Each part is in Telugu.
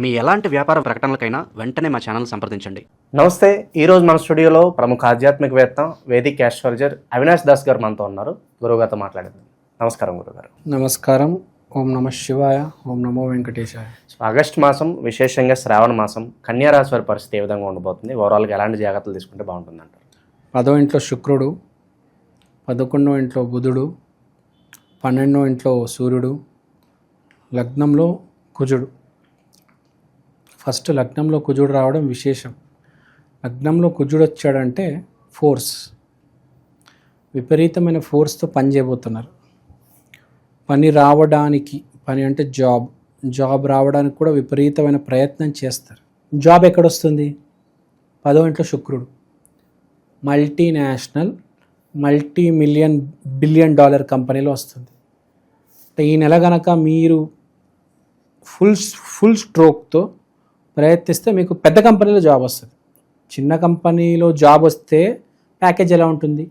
మీ ఎలాంటి వ్యాపార ప్రకటనలకైనా వెంటనే మా ఛానల్ సంప్రదించండి. నమస్తే ఈరోజు మన స్టూడియోలో ప్రముఖ ఆధ్యాత్మికవేత్త వేదిక్ ఆస్ట్రాలజర్ అవినాష్ దాస్ గారు మనతో ఉన్నారు. గురువుగారితో మాట్లాడేది నమస్కారం గురుగారు నమస్కారం. ఓం నమ శివాయ ఓం నమో వెంకటేశాయ. ఆగస్ట్ మాసం విశేషంగా శ్రావణ మాసం కన్యా రాశి వారి పరిస్థితి ఏ విధంగా ఉండబోతుంది? ఓవరాల్గా ఎలాంటి జాగ్రత్తలు తీసుకుంటే బాగుంటుంది అంటారు పదో ఇంట్లో శుక్రుడు పదకొండో ఇంట్లో బుధుడు పన్నెండో ఇంట్లో సూర్యుడు లగ్నంలో కుజుడు. ఫస్ట్ లగ్నంలో కుజుడు రావడం విశేషం. లగ్నంలో కుజుడు వచ్చాడంటే ఫోర్స్. విపరీతమైన ఫోర్స్తో పని చేయబోతున్నారు. పని రావడానికి పని అంటే జాబ్. జాబ్ రావడానికి కూడా విపరీతమైన ప్రయత్నం చేస్తారు. జాబ్ ఎక్కడొస్తుంది? పదో ఇంట్లో శుక్రుడు. Multinational multi million billion dollar కంపెనీలో వస్తుంది. అంటే ఈ నెల గనక మీరు ఫుల్ ఫుల్ స్ట్రోక్తో ప్రయత్నిస్తే మీకు పెద్ద కంపెనీలో జాబ్ వస్తుంది. చిన్న కంపెనీలో జాబ్ వస్తే ప్యాకేజ్ ఎలా ఉంటుంది?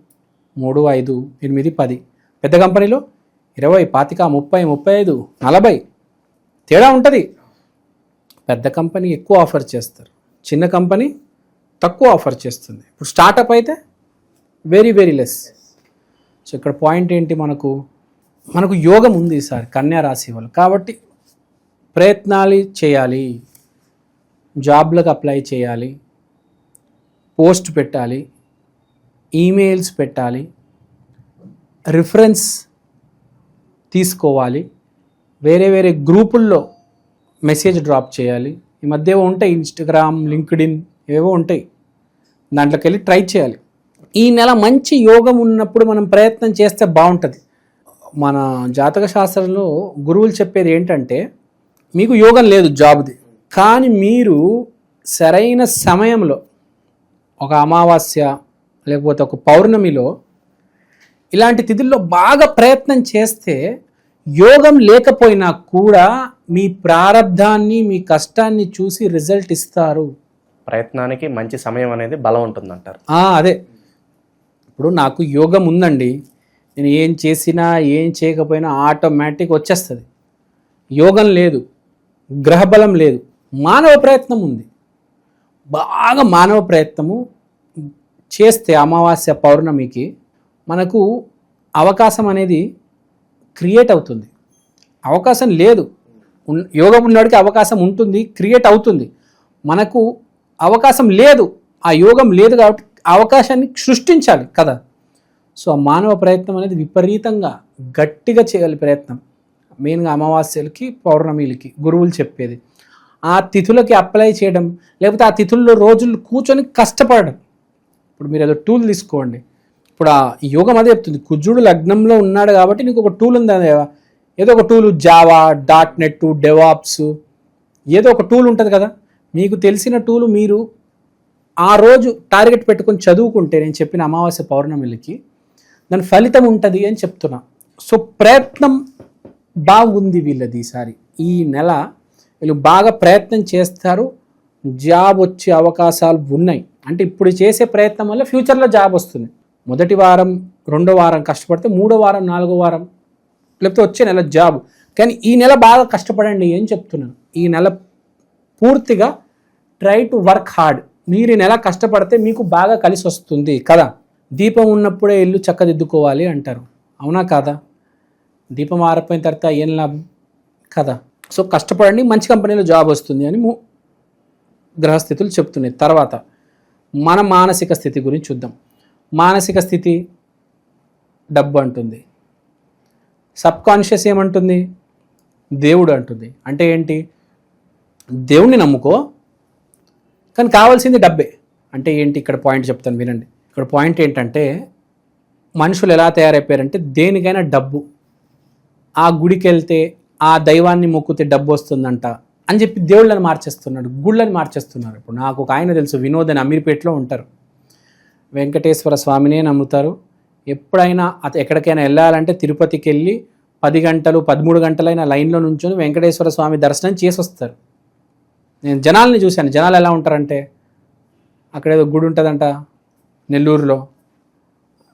మూడు ఐదు ఎనిమిది పది. పెద్ద కంపెనీలో ఇరవై పాతిక ముప్పై ముప్పై ఐదు నలభై. తేడా ఉంటుంది. పెద్ద కంపెనీ ఎక్కువ ఆఫర్ చేస్తారు. చిన్న కంపెనీ తక్కువ ఆఫర్ చేస్తుంది. ఇప్పుడు స్టార్టప్ అయితే వెరీ వెరీ లెస్ సో ఇక్కడ పాయింట్ ఏంటి మనకు? మనకు యోగం ఉంది సార్ కన్యా రాశి వాళ్ళు. కాబట్టి ప్రయత్నాలు చేయాలి. జాబ్లకు అప్లై చేయాలి పోస్ట్ పెట్టాలి ఈమెయిల్స్ పెట్టాలి రిఫరెన్స్ తీసుకోవాలి వేరే వేరే గ్రూపుల్లో మెసేజ్ డ్రాప్ చేయాలి. ఈ మధ్య ఏవో ఉంటాయి ఇన్స్టాగ్రామ్ లింక్డ్ఇన్ ఏవో ఉంటాయి. దాంట్లోకి వెళ్ళి ట్రై చేయాలి. ఈ నెల మంచి యోగం ఉన్నప్పుడు మనం ప్రయత్నం చేస్తే బాగుంటుంది. మన జాతక శాస్త్రంలో గురువులు చెప్పేది ఏంటంటే మీకు యోగం లేదు జాబ్ది. కానీ మీరు సరైన సమయంలో ఒక అమావాస్య లేకపోతే ఒక పౌర్ణమిలో ఇలాంటి తిథుల్లో బాగా ప్రయత్నం చేస్తే యోగం లేకపోయినా కూడా మీ ప్రారంధాన్ని మీ కష్టాన్ని చూసి రిజల్ట్ ఇస్తారు. ప్రయత్నానికి మంచి సమయం అనేది బలం ఉంటుంది అంటారు ఆ, అదే. ఇప్పుడు నాకు యోగం ఉందండి. నేను ఏం చేసినా ఏం చేయకపోయినా ఆటోమేటిక్ వచ్చేస్తుంది. యోగం లేదు. గ్రహబలం లేదు. మానవ ప్రయత్నం ఉంది. బాగా మానవ ప్రయత్నము చేస్తే అమావాస్య పౌర్ణమికి మనకు అవకాశం అనేది క్రియేట్ అవుతుంది. అవకాశం లేదు. యోగం ఉన్నవాడికి అవకాశం ఉంటుంది క్రియేట్ అవుతుంది. మనకు అవకాశం లేదు. ఆ యోగం లేదు కాబట్టి అవకాశాన్ని సృష్టించాలి కదా. సో ఆ మానవ ప్రయత్నం అనేది విపరీతంగా గట్టిగా చేయాలి ప్రయత్నం. మెయిన్గా అమావాస్యలకి పౌర్ణమిలకి గురువులు చెప్పేది. ఆ తిథులకి అప్లై చేయడం లేకపోతే ఆ తిథుల్లో రోజులు కూర్చొని కష్టపడడం. ఇప్పుడు మీరు ఏదో టూల్ తీసుకోండి. ఇప్పుడు ఆ యోగం అదే చెప్తుంది. కుజుడు లగ్నంలో ఉన్నాడు కాబట్టి నీకు ఒక టూల్ ఉంది ఏదో ఒక tool Java dot net DevOps ఏదో ఒక టూల్ ఉంటుంది కదా. మీకు తెలిసిన టూల్ మీరు ఆ రోజు టార్గెట్ పెట్టుకొని చదువుకుంటే నేను చెప్పిన అమావాస్య పౌర్ణమిలకి దాని ఫలితం ఉంటుంది అని చెప్తున్నా. సో ప్రయత్నం బాగుంది వీళ్ళది ఈసారి. ఈ నెల వీళ్ళు బాగా ప్రయత్నం చేస్తారు. జాబ్ వచ్చే అవకాశాలు ఉన్నాయి. అంటే ఇప్పుడు చేసే ప్రయత్నం వల్ల ఫ్యూచర్లో జాబ్ వస్తుంది. మొదటి వారం రెండో వారం కష్టపడితే మూడో వారం నాలుగో వారం లేకపోతే వచ్చే నెల జాబ్. కానీ ఈ నెల బాగా కష్టపడండి ఏం చెప్తున్నాను. ఈ నెల పూర్తిగా ట్రై టు వర్క్ హార్డ్ మీరు ఈ నెల కష్టపడితే మీకు బాగా కలిసి వస్తుంది కదా. దీపం ఉన్నప్పుడే ఇల్లు చక్కదిద్దుకోవాలి అంటారు. అవునా కాదా? దీపం ఆరిపోయిన తర్వాత ఏం లాభం? కదా. సో కష్టపడండి మంచి కంపెనీలో జాబ్ వస్తుంది అని గ్రహస్థితులు చెప్తున్నాయి. తర్వాత మన మానసిక స్థితి గురించి చూద్దాం. మానసిక స్థితి డబ్బు అంటుంది. సబ్ కాన్షియస్ ఏమంటుంది? దేవుడు అంటుంది. అంటే ఏంటి? దేవుణ్ణి నమ్ముకో కానీ కావాల్సింది డబ్బే. అంటే ఏంటి? ఇక్కడ పాయింట్ చెప్తాను వినండి. ఇక్కడ పాయింట్ ఏంటంటే మనుషులు ఎలా తయారైపోయారంటే దేనికైనా డబ్బు. ఆ గుడికి వెళ్తే ఆ దైవాన్ని మొక్కితే డబ్బు వస్తుందంట అని చెప్పి దేవుళ్ళని మార్చేస్తున్నాడు గుళ్ళని మార్చేస్తున్నారు. ఇప్పుడు నాకు ఒక ఆయన తెలుసు వినోద్ అని అమీర్పేటలో ఉంటారు. వెంకటేశ్వర స్వామినే నమ్ముతారు. ఎప్పుడైనా అత ఎక్కడికైనా వెళ్ళాలంటే తిరుపతికి వెళ్ళి పది గంటలు పదమూడు గంటలైన లైన్లో నుంచొని వెంకటేశ్వర స్వామి దర్శనం చేసి వస్తారు నేను జనాల్ని చూశాను. జనాలు ఎలా ఉంటారంటే అక్కడ ఏదో గుడి ఉంటుందంట నెల్లూరులో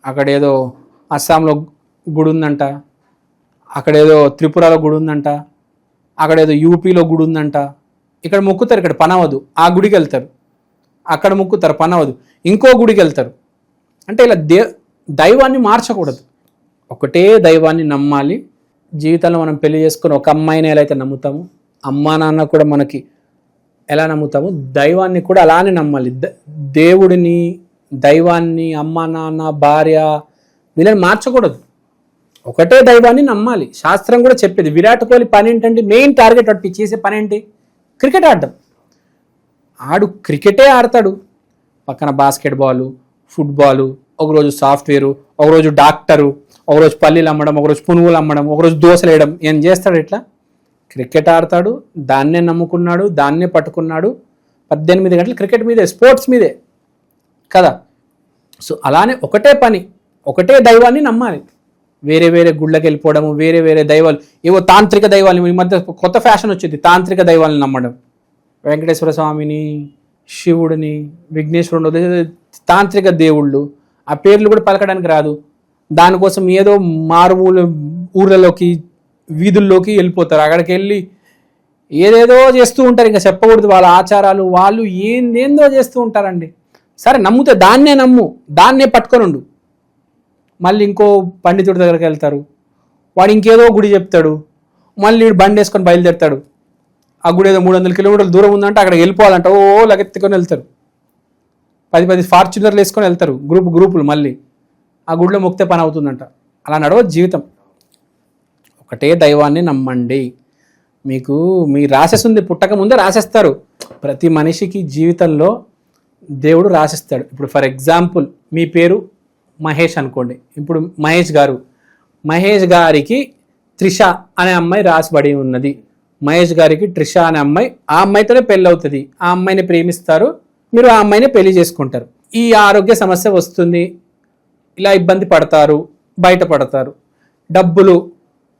అక్కడ ఏదో అస్సాంలో గుడి ఉందంట. అక్కడ ఏదో త్రిపురలో గుడి ఉందంట అక్కడ ఏదో యూపీలో గుడి ఉందంట. ఇక్కడ మొక్కుతారు ఇక్కడ పనవదు. ఆ గుడికి వెళ్తారు. అక్కడ మొక్కుతారు పనవదు. ఇంకో గుడికి వెళ్తారు. అంటే ఇలా దే దైవాన్ని మార్చకూడదు. ఒకటే దైవాన్ని నమ్మాలి. జీవితంలో మనం పెళ్ళి చేసుకుని ఒక అమ్మాయిని ఎలా అయితే నమ్ముతామో అమ్మా నాన్న కూడా మనకి ఎలా నమ్ముతామో దైవాన్ని కూడా అలానే నమ్మాలి. ద- దేవుడిని దైవాన్ని అమ్మా నాన్న భార్య వీళ్ళని మార్చకూడదు. ఒకటే దైవాన్ని నమ్మాలి. శాస్త్రం కూడా చెప్పేది విరాట్ కోహ్లీ పని ఏంటంటే మెయిన్ టార్గెట్ వాటి చేసే పని ఏంటి క్రికెట్ ఆడడం. ఆడు క్రికెటే ఆడతాడు. పక్కన బాస్కెట్బాల్ ఫుట్బాలు ఒకరోజు సాఫ్ట్వేరు ఒకరోజు డాక్టరు ఒకరోజు పల్లీలు అమ్మడం ఒకరోజు పునుగులు అమ్మడం ఒకరోజు దోశలు వేయడం. ఏం చేస్తాడు ఇట్లా? క్రికెట్ ఆడతాడు దాన్నే నమ్ముకున్నాడు దాన్నే పట్టుకున్నాడు. పద్దెనిమిది గంటలు క్రికెట్ మీదే స్పోర్ట్స్ మీదే. కదా? సో అలానే ఒకటే పని ఒకటే దైవాన్ని నమ్మాలి. వేరే వేరే గుళ్ళకి వెళ్ళిపోవడము వేరే వేరే దైవాలు ఏవో తాంత్రిక దైవాలు ఈ మధ్య కొత్త ఫ్యాషన్ వచ్చింది తాంత్రిక దైవాలను నమ్మడం. వెంకటేశ్వర స్వామిని శివుడిని విఘ్నేశ్వరుడు తాంత్రిక దేవుళ్ళు ఆ పేర్లు కూడా పలకడానికి రాదు. దానికోసం ఏదో మారుమూల ఊర్లలోకి వీధుల్లోకి వెళ్ళిపోతారు. అక్కడికి వెళ్ళి ఏదేదో చేస్తూ ఉంటారు ఇంకా చెప్పకూడదు వాళ్ళ ఆచారాలు వాళ్ళు ఏందేందో చేస్తూ ఉంటారండి. సరే నమ్ముతే దాన్నే నమ్ము దాన్నే పట్టుకొని ఉండు. మళ్ళీ ఇంకో పండితుడి దగ్గరికి వెళ్తారు. వాడు ఇంకేదో గుడి చెప్తాడు. మళ్ళీ వీడు బండి వేసుకొని బయలుదేరుతాడు. ఆ గుడి ఏదో మూడు వందల కిలోమీటర్ల దూరం ఉందంటే అక్కడికి వెళ్ళిపోవాలంట. ఓ లగెత్తుకొని వెళ్తారు. పది పది ఫార్చునర్లు వేసుకొని వెళ్తారు గ్రూప్ గ్రూపులు మళ్ళీ. ఆ గుడిలో మొక్తే పని అవుతుందంట. అలా నడవ జీవితం. ఒకటే దైవాన్ని నమ్మండి. మీకు మీ రాసేస్తుంది పుట్టక ముందే రాసేస్తారు. ప్రతి మనిషికి జీవితంలో దేవుడు రాసిస్తాడు. ఇప్పుడు ఫర్ ఎగ్జాంపుల్ మీ పేరు మహేష్ అనుకోండి. ఇప్పుడు మహేష్ గారు. మహేష్ గారికి త్రిష అనే అమ్మాయి రాసిబడి ఉన్నది. మహేష్ గారికి త్రిష అనే అమ్మాయి ఆ అమ్మాయితోనే పెళ్ళి అవుతుంది ఆ అమ్మాయిని ప్రేమిస్తారు. మీరు ఆ అమ్మాయిని పెళ్ళి చేసుకుంటారు. ఈ ఆరోగ్య సమస్య వస్తుంది. ఇలా ఇబ్బంది పడతారు. బయటపడతారు. డబ్బులు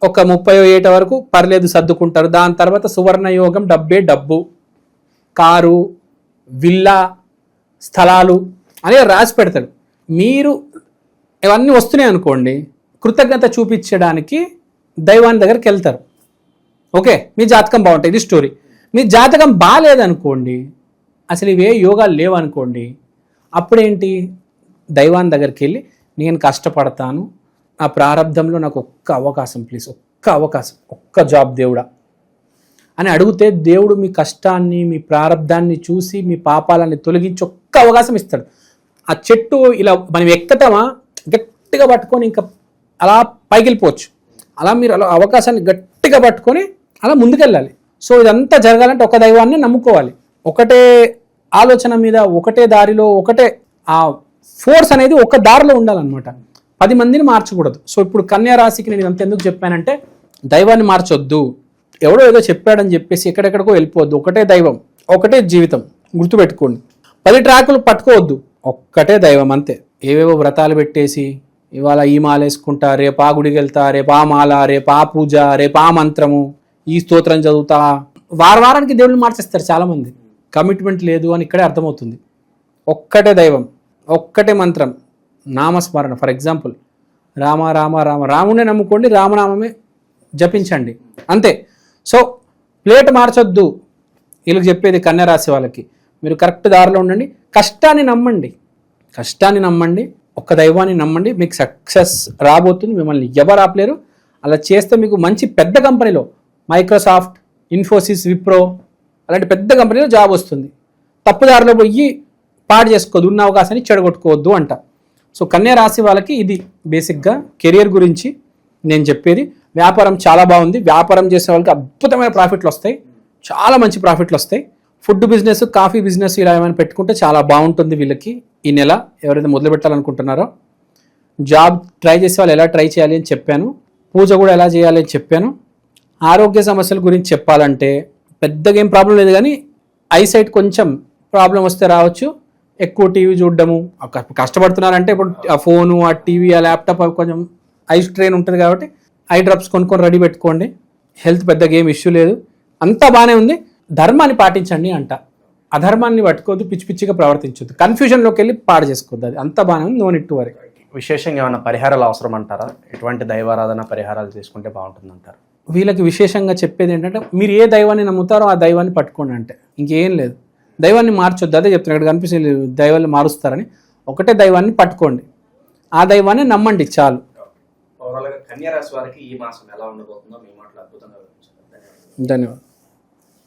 ఒక ముప్పై ఏట వరకు పర్లేదు సర్దుకుంటారు. దాని తర్వాత సువర్ణయోగం డబ్బే డబ్బు. కారు విల్లా స్థలాలు అనేవి రాసి పెడతాడు మీరు ఇవన్నీ వస్తున్నాయి అనుకోండి కృతజ్ఞత చూపించడానికి దైవాన్ని దగ్గరికి వెళ్తారు. ఓకే మీ జాతకం బాగుంటుంది ఇది స్టోరీ మీ జాతకం బాగాలేదనుకోండి అసలు ఇవే యోగాలు లేవనుకోండి అప్పుడేంటి? దైవాన్ని దగ్గరికి వెళ్ళి నేను కష్టపడతాను ఆ ప్రారంధంలో నాకు ఒక్క అవకాశం ప్లీజ్ ఒక్క అవకాశం ఒక్క జాబ్ దేవుడా అని అడిగితే దేవుడు మీ కష్టాన్ని మీ ప్రారంధాన్ని చూసి మీ పాపాలని తొలగించి ఒక్క అవకాశం ఇస్తాడు. ఆ చెట్టు ఇలా మనం ఎక్కటమా గట్టిగా పట్టుకొని ఇంకా అలా పైకి వెళ్ళిపోవచ్చు అలా మీరు అలా అవకాశాన్ని గట్టిగా పట్టుకొని అలా ముందుకెళ్ళాలి. సో ఇదంతా జరగాలంటే ఒక దైవాన్ని నమ్ముకోవాలి. ఒకటే ఆలోచన మీద ఒకటే దారిలో ఒకటే ఆ ఫోర్స్ అనేది ఒక దారిలో ఉండాలన్నమాట. పది మందిని మార్చకూడదు. సో ఇప్పుడు కన్యా రాశికి నేను అంత ఎందుకు చెప్పానంటే దైవాన్ని మార్చొద్దు. ఎవడో ఏదో చెప్పాడని చెప్పేసి ఎక్కడెక్కడికో వెళ్ళిపోవద్దు. ఒకటే దైవం ఒకటే జీవితం గుర్తుపెట్టుకోండి. పది ట్రాకులు పట్టుకోవద్దు. ఒక్కటే దైవం అంతే. ఏవేవో వ్రతాలు పెట్టేసి ఇవాళ ఈ మాల వేసుకుంటా రేపు ఆ గుడికి వెళ్తా రేపు ఆ మాల రేపు ఆ పూజ రేపు ఆ మంత్రము ఈ స్తోత్రం చదువుతా. వార వారానికి దేవుళ్ళు మార్చేస్తారు చాలామంది. కమిట్మెంట్ లేదు అని ఇక్కడే అర్థమవుతుంది. ఒక్కటే దైవం ఒక్కటే మంత్రం నామస్మరణ. For example Rama Rama Rama. రామునే నమ్ముకోండి రామనామమే జపించండి. అంతే. సో ప్లేట్ మార్చొద్దు. వీళ్ళకి చెప్పేది కన్యరాశి వాళ్ళకి. మీరు కరెక్ట్ దారిలో ఉండండి. కష్టాన్ని నమ్మండి. కష్టాన్ని నమ్మండి ఒక్క దైవాన్ని నమ్మండి మీకు సక్సెస్ రాబోతుంది మిమ్మల్ని ఎవరు ఆపలేరు. అలా చేస్తే మీకు మంచి పెద్ద కంపెనీలో మైక్రోసాఫ్ట్ ఇన్ఫోసిస్ విప్రో అలాంటి పెద్ద కంపెనీలో జాబ్ వస్తుంది. తప్పుదారిలో పోయి పాడు చేసుకోవద్దు ఉన్న అవకాశాన్ని చెడగొట్టుకోవద్దు అంట. సో కన్యా రాశి వాళ్ళకి ఇది బేసిక్గా కెరియర్ గురించి నేను చెప్పేది. వ్యాపారం చాలా బాగుంది. వ్యాపారం చేసే వాళ్ళకి అద్భుతమైన ప్రాఫిట్లు వస్తాయి. చాలా మంచి ప్రాఫిట్లు వస్తాయి. ఫుడ్ బిజినెస్ కాఫీ బిజినెస్ ఇలా ఏమైనా పెట్టుకుంటే చాలా బాగుంటుంది వీళ్ళకి. ఈ నెల ఎవరైతే మొదలు పెట్టాలనుకుంటున్నారో జాబ్ ట్రై చేసే వాళ్ళు ఎలా ట్రై చేయాలి అని చెప్పాను. పూజ కూడా ఎలా చేయాలి అని చెప్పాను. ఆరోగ్య సమస్యల గురించి చెప్పాలంటే పెద్దగా ఏం ప్రాబ్లం లేదు కానీ ఐసైట్ కొంచెం ప్రాబ్లం వస్తే రావచ్చు. ఎక్కువ టీవీ చూడడము. కష్టపడుతున్నారంటే ఇప్పుడు ఆ ఫోను ఆ టీవీ ఆ ల్యాప్టాప్ అవి కొంచెం ఐ స్ట్రెయిన్ ఉంటుంది కాబట్టి ఐ డ్రాప్స్ కొనుక్కొని రెడీ పెట్టుకోండి. హెల్త్ పెద్దగా ఏం ఇష్యూ లేదు. అంతా బాగానే ఉంది. ధర్మాన్ని పాటించండి అంట. అధర్మాన్ని పట్టుకోవద్దు పిచ్చి పిచ్చిగా ప్రవర్తించొద్దు. కన్ఫ్యూజన్లోకి వెళ్ళి పాడు చేసుకోవద్దు. అది అంతా బాగానే ఉంది నో నిట్టు వరకు విశేషంగా ఏమైనా పరిహారాలు అవసరం అంటారా ఎటువంటి దైవారాధన పరిహారాలు చేసుకుంటే బాగుంటుంది అంటారు వీళ్ళకి విశేషంగా చెప్పేది ఏంటంటే మీరు ఏ దైవాన్ని నమ్ముతారో ఆ దైవాన్ని పట్టుకోండి అంటే. ఇంకేం లేదు. దైవాన్ని మార్చొద్దు. అదే చెప్తున్నాను ఇక్కడ కనిపిస్తుంది దైవాన్ని మారుస్తారని. ఒకటే దైవాన్ని పట్టుకోండి. ఆ దైవాన్ని నమ్మండి చాలు. ఓవరాల్గా కన్యా రాశి వారికి ఈ మాసం ఎలా ఉండబోతుందో మీ మాటలు అద్భుతంగా వివరించారు. ధన్యవాదాలు. ధన్యవాదాలు.